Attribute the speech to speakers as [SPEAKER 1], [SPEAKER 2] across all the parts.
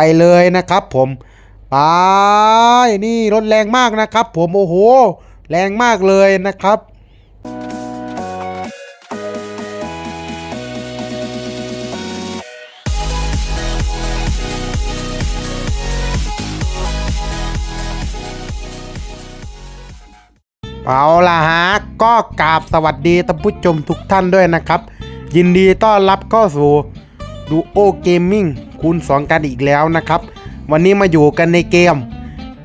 [SPEAKER 1] ไปเลยนะครับผมไปนี่รถแรงมากนะครับ ผมโอ้โห แรงมากเลยนะครับเอาล่ะฮะก็กราบสวัสดีท่านผู้ชมทุกท่านด้วยนะครับ ยินดีต้อนรับเข้าสู่ดูโอเกมมิ่ง คูณ2 กันอีกแล้วนะครับ วันนี้มาอยู่กันในเกม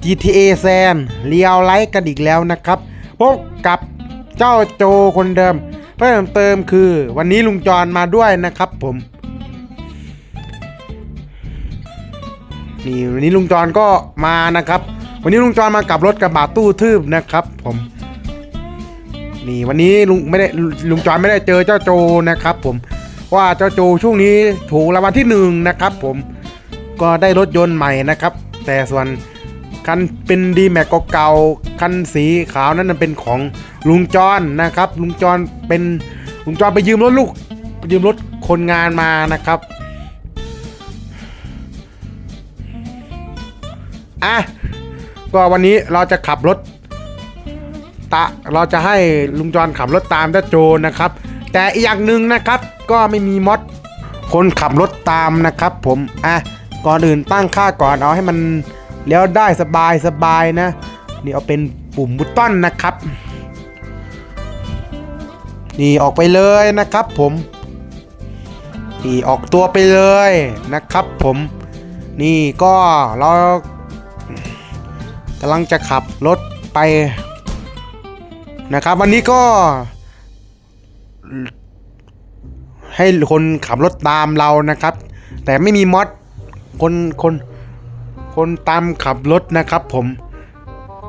[SPEAKER 1] GTA San เรียวไลท์กันอีกแล้วนะครับพบกับเจ้าโจคนเดิม เพิ่มเติมคือวันนี้ลุงจรมาด้วยนะครับผมนี่วันนี้ลุงจรก็มานะครับ วันนี้ลุงจรมากับรถกระบะตู้ทึบนะครับผมนี่วันนี้ลุงไม่ได้ลุงจอนไม่ได้เจอเจ้าโจนะครับผม ว่าเจ้าโจช่วงนี้ถูกรางวัลที่หนึ่งนะครับ ผมก็ได้รถยนต์ใหม่นะครับ แต่ส่วนคันเป็นดีแม็กเก่าคันสีขาวนั้นเป็นของลุงจอนนะครับ ลุงจอนเป็นลุงจอนไปยืมรถลูกไปยืมรถคนงานมานะครับอะก็วันนี้เราจะขับรถตะเราจะให้ลุงจรขับรถตามเจ้าโจนะครับ แต่อีกอย่างหนึ่งนะครับก็ไม่มีมอดคนขับรถตามนะครับผมอะก่อนอื่นตั้งค่าก่อนเอาให้มันเลี้ยวได้สบายสบายนะ นี่เอาเป็นปุ่มบุตตอนนะครับ นี่ออกไปเลยนะครับผม นี่ออกตัวไปเลยนะครับผม นี่ก็เรากำลังจะขับรถไปนะครับ วันนี้ก็ ให้คนขับรถตามเรานะครับ แต่ไม่มีมอดคนคนคนตามขับรถนะครับ ผม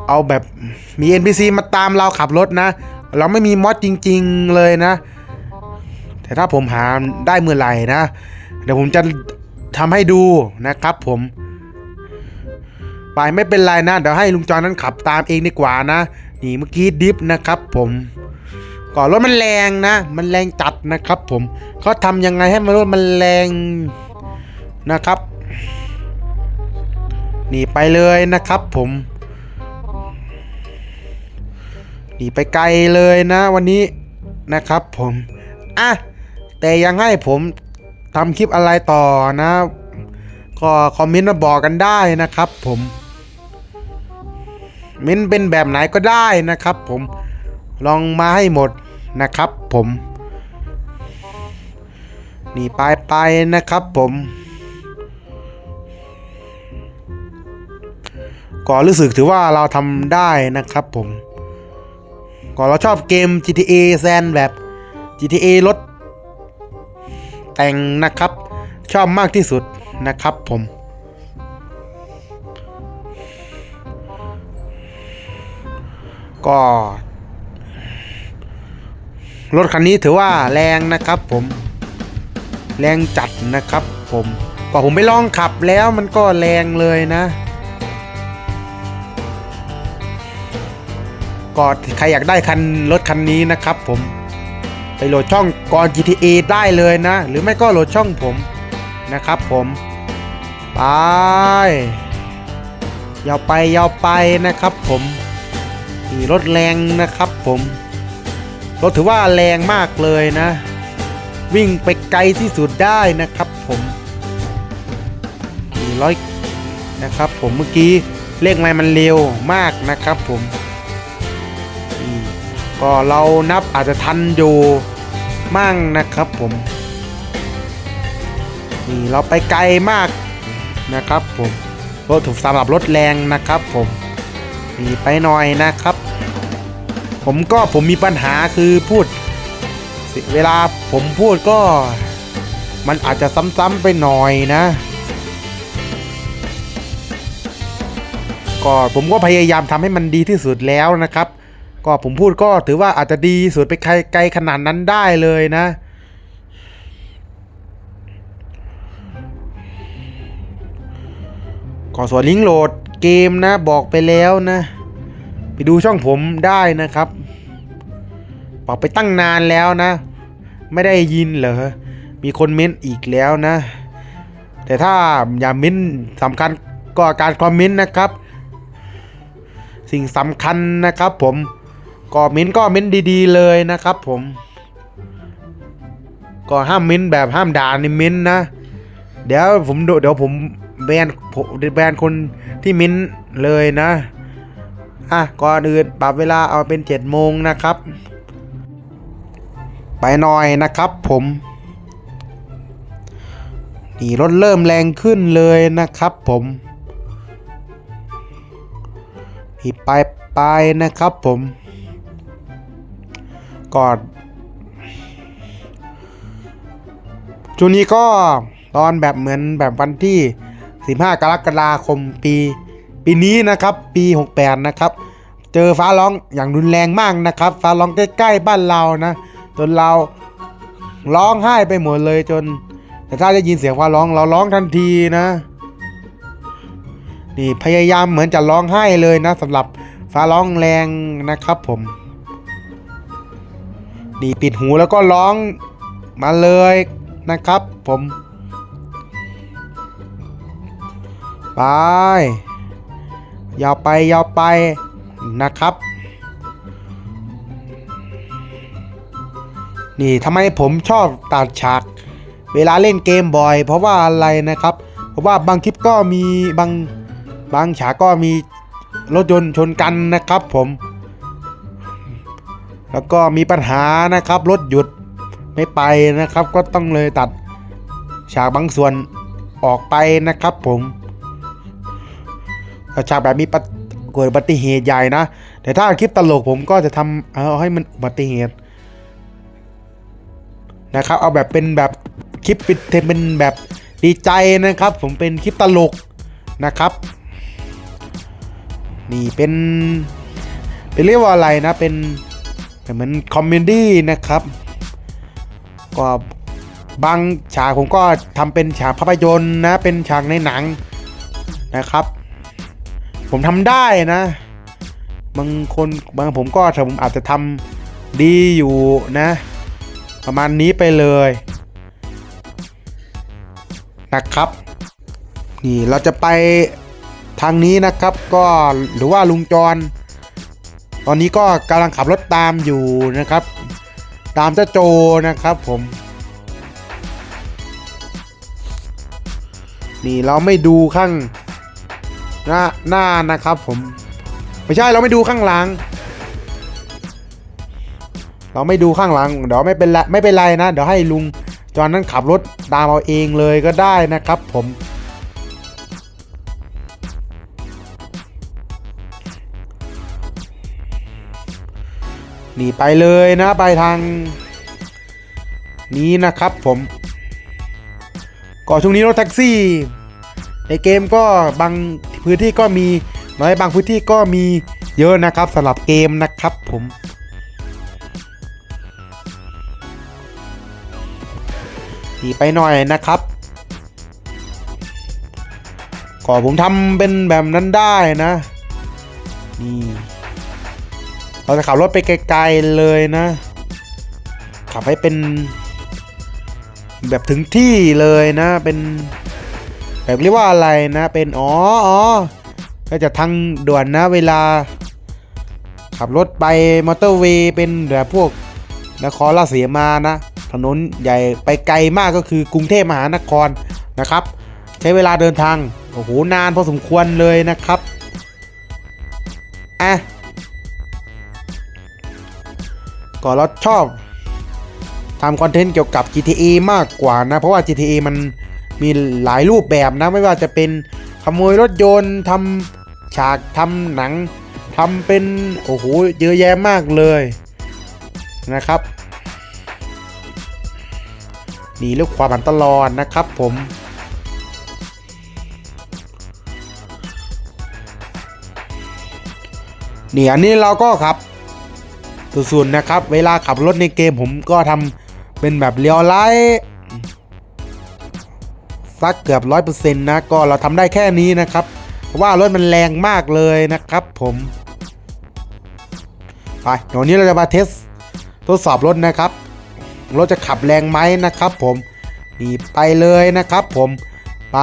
[SPEAKER 1] เอาแบบมี NPC มาตามเราขับรถนะ เราไม่มีมอดจริง ๆเลยนะ แต่ถ้าผมหาได้เมื่อไหร่นะ เดี๋ยวผมจะทำให้ดูนะครับผม ไปไม่เป็นไรนะ เดี๋ยวให้ลุงจอนั้นขับตามเองดีกว่านะ นี่เมื่อกี้ดิฟนะครับผม ก่อนรถมันแรงนะ มันแรงจัดนะครับ ผมเขาทำยังไงให้มันรถมันแรงนะครับหนีไปเลยนะครับ ผมหนีไปไกลเลยนะ วันนี้นะครับ ผมอะแต่ยังให้ผมทำคลิปอะไรต่อนะ ก็คอมเมนต์มาบอกกันได้นะครับ ผมเม้นเป็นแบบไหนก็ได้นะครับ ผมลองมาให้หมด นะครับผมนี่ไปไปนะครับผมก็รู้สึกถือว่าเราทำได้นะครับผมก็เราชอบเกม GTA San แบบ GTA รถแต่งนะครับ ชอบมากที่สุดนะครับผม ก็ รถคันนี้ถือว่าแรงนะครับผม แรงจัดนะครับ ผมก็ผมไปลองขับแล้วมันก็แรงเลยนะก็ใครอยากได้คันรถคันนี้นะครับผมไปโหลดช่องกร GTA ได้เลยนะ หรือไม่ก็โหลดช่องผมนะครับผมไปยาวไปยาวไปนะครับผมรถแรงนะครับผม รถถือว่าแรงมากเลยนะ วิ่งไปไกลที่สุดได้นะครับผมนี่ร้อยนะครับผมเมื่อกี้เลขไม้มันเร็วมากนะครับผมอืมก็เรานับอาจจะทันอยู่มั่งนะครับผมนี่เราไปไกลมากนะครับผมรถถูกสำหรับรถแรงนะครับผมนี่ไปหน่อยนะครับ ผมก็ผมมีปัญหาคือพูด เวลาผมพูดก็ มันอาจจะซ้ำๆไปหน่อยนะ ก็ผมก็พยายามทำให้มันดีที่สุดแล้วนะครับ ก็ผมพูดก็ถือว่าอาจจะดีสุดไปไกลไกลขนาดนั้นได้เลยนะก็ส่วนลิงก์โหลดเกมนะบอกไปแล้วนะ ไปดูช่องผมได้นะครับบอกไปตั้งนานแล้วนะ ไม่ได้ยินเหรอ มีคนเม้นอีกแล้วนะ แต่ถ้าอย่ามิ้นสำคัญก็การคอมเมนต์นะครับ สิ่งสำคัญนะครับ ผมก็มิ้นก็มิ้นดี ๆ เลยนะครับ ผม ก็ห้ามมิ้นแบบห้ามด่าในมิ้นนะ เดี๋ยวผมเดี๋ยวผมแบนแบนคนที่มิ้นเลยนะ อะก่อนอื่นปรับเวลาเอาเป็นเจ็ดโมงนะครับ ไปหน่อยนะครับผมนี่รถเริ่มแรงขึ้นเลยนะครับผมนี่ไปไปนะครับผมก่อนช่วงนี้ก็ตอนแบบเหมือนแบบวันที่ 15 กรกฎาคมปี ปีนี้นะครับปี 68 นะครับ เจอฟ้าร้องอย่างรุนแรงมากนะครับ ฟ้าร้องใกล้ๆบ้านเรานะ จนเราร้องไห้ไปหมดเลยจน แต่ถ้าจะยินเสียงฟ้าร้องเราร้องทันทีนะนี่พยายามเหมือนจะร้องไห้เลยนะสำหรับฟ้าร้องแรงนะครับผมนี่ปิดหูแล้วก็ร้องมาเลยนะครับผม ไป ยาวไปยาวไปนะครับ นี่ทำไมผมชอบตัดฉาก เวลาเล่นเกมบ่อย เพราะว่าอะไรนะครับ เพราะว่าบางคลิปก็มีบางบางฉากก็มีรถยนต์ชนกันนะครับผม แล้วก็มีปัญหานะครับรถหยุดไม่ไปนะครับ ก็ต้องเลยตัดฉากบางส่วนออกไปนะครับผม ถ้าฉากแบบมีปะเกิดอุบัติเหตุใหญ่นะ แต่ถ้าคลิปตลกผมก็จะทำเอาให้มันอุบัติเหตุนะครับ เอาแบบเป็นแบบคลิปเป็นเป็นแบบดีใจนะครับ ผมเป็นคลิปตลกนะครับ นี่เป็นเป็นเรียกว่าอะไรนะเป็นเหมือนคอมเมดี้นะครับ ก็บางฉากผมก็ทำเป็นฉากภาพยนตร์นะ เป็นฉากในหนังนะครับ ผมทำได้นะ บางคนบางผมก็ผมอาจจะทำดีอยู่นะ ประมาณนี้ไปเลยนะครับนี่เราจะไปทางนี้นะครับก็หรือว่าลุงจร ตอนนี้ก็กำลังขับรถตามอยู่นะครับ ตามเจ้าโจนะครับผม นี่เราไม่ดูข้าง หน้าหน้านะครับผม ไม่ใช่เราไม่ดูข้างหลัง เราไม่ดูข้างหลังเดี๋ยวไม่เป็นไรไม่เป็นไรนะ เดี๋ยวให้ลุงจอนนั้นขับรถตามเอาเองเลยก็ได้นะครับผมหนีไปเลยนะไปทางนี้นะครับผมก็ช่วงนี้รถแท็กซี่ ในเกมก็บาง พื้นที่ก็มีน้อยบางพื้นที่ก็มีเยอะนะครับสำหรับเกมนะครับผมหนีไปหน่อยนะครับก็ผมทำเป็นแบบนั้นได้นะ นี่เราจะขับรถไปไกลๆเลยนะ ขับให้เป็นแบบถึงที่เลยนะเป็น แบบเรียกว่าอะไรนะเป็นอ๋ออ๋อก็จะทางด่วนนะเวลา ขับรถไปมอเตอร์เวย์เป็นแบบพวกนครราชสีมานะ ถนนใหญ่ไปไกลมากก็คือกรุงเทพมหานครนะครับ ใช้เวลาเดินทางโอ้โหนานพอสมควรเลยนะครับอะก็เราชอบทำคอนเทนต์เกี่ยวกับ GTA มากกว่านะ เพราะว่า GTA มัน มีหลายรูปแบบนะไม่ว่าจะเป็นขโมยรถยนต์ทำฉากทำหนังทำเป็นโอ้โหเยอะแยะมากเลยนะครับนี่เรื่องความผันตลอดนะครับผมนี่อันนี้เราก็ขับสุดๆนะครับ เวลาขับรถในเกมผมก็ทำเป็นแบบเลี้ยวไล่ สักเกือบร้อยเปอร์เซ็นต์นะก็เราทำได้แค่นี้นะครับเพราะว่ารถมันแรงมากเลยนะครับผมไปเดี๋ยวนนี้เราจะมาเทสทดสอบรถนะครับรถจะขับแรงไหมนะครับ ผมนี่ไปเลยนะครับ ผมไป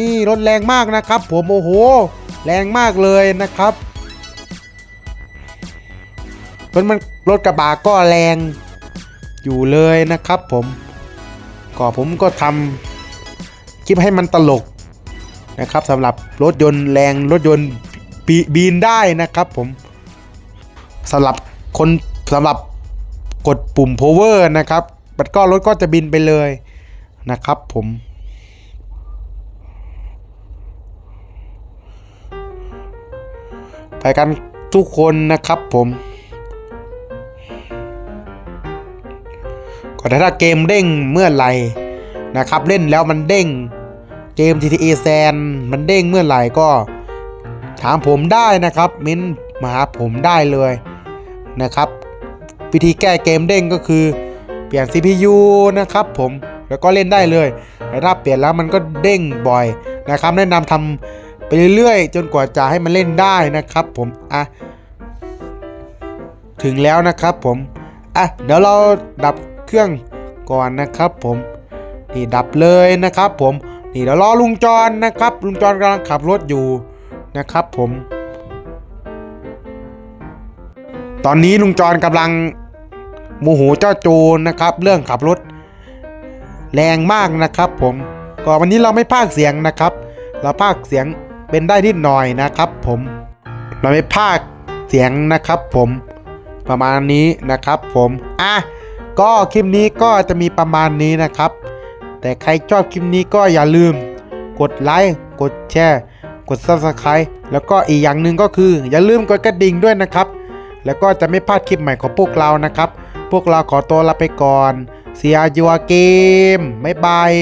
[SPEAKER 1] นี่รถแรงมากนะครับ ผมโอ้โห แรงมากเลยนะครับรถมันรถกระบะก็แรงอยู่เลยนะครับ ผมก็ผมก็ทำ คลิปให้มันตลกนะครับสำหรับรถยนต์แรงรถยนต์บีนได้นะครับผมสำหรับคนสำหรับกดปุ่ม power นะครับมันก็รถก็จะบินไปเลยนะครับผมไปกันทุกคนนะครับผมก็ถ้าเกมเด้งเมื่อไหร่นะครับ เล่นแล้วมันเด้ง เกม GTA San มันเด้งเมื่อไหร่ก็ ถามผมได้นะครับมิ้นมาหาผมได้เลยนะครับ วิธีแก้เกมเด้งก็คือ เปลี่ยน CPU นะครับผมแล้วก็เล่นได้เลยแต่ถ้าเปลี่ยนแล้วมันก็เด้งบ่อยนะครับ แนะนำทำไปเรื่อยๆ จนกว่าจะให้มันเล่นได้นะครับ ผมอะถึงแล้วนะครับผมอะเดี๋ยวเราดับเครื่องก่อนนะครับ ผมนี่ดับเลยนะครับ ผม นี่เดี๋ยวรอลุงจรนะครับ ลุงจรกำลังขับรถอยู่นะครับผม ตอนนี้ลุงจรกำลังโมโหเจ้าโจรนะครับ เรื่องขับรถ แรงมากนะครับผมก็วันนี้เราไม่พากเสียงนะครับ เราพากเสียงเป็นได้นิดหน่อยนะครับผมเราไม่พากเสียงนะครับผมประมาณนี้นะครับผม อะ ก็คลิปนี้ก็จะมีประมาณนี้นะครับ แต่ใครชอบคลิปนี้ก็อย่าลืม กดไลค์กดแชร์ กด Subscribe แล้วก็อีกอย่างหนึ่งก็คือ อย่าลืมกดกระดิ่งด้วยนะครับ แล้วก็จะไม่พลาดคลิปใหม่ของพวกเรานะครับ พวกเราขอตัวลาไปก่อนเสียยัวเกมบ๊ายบาย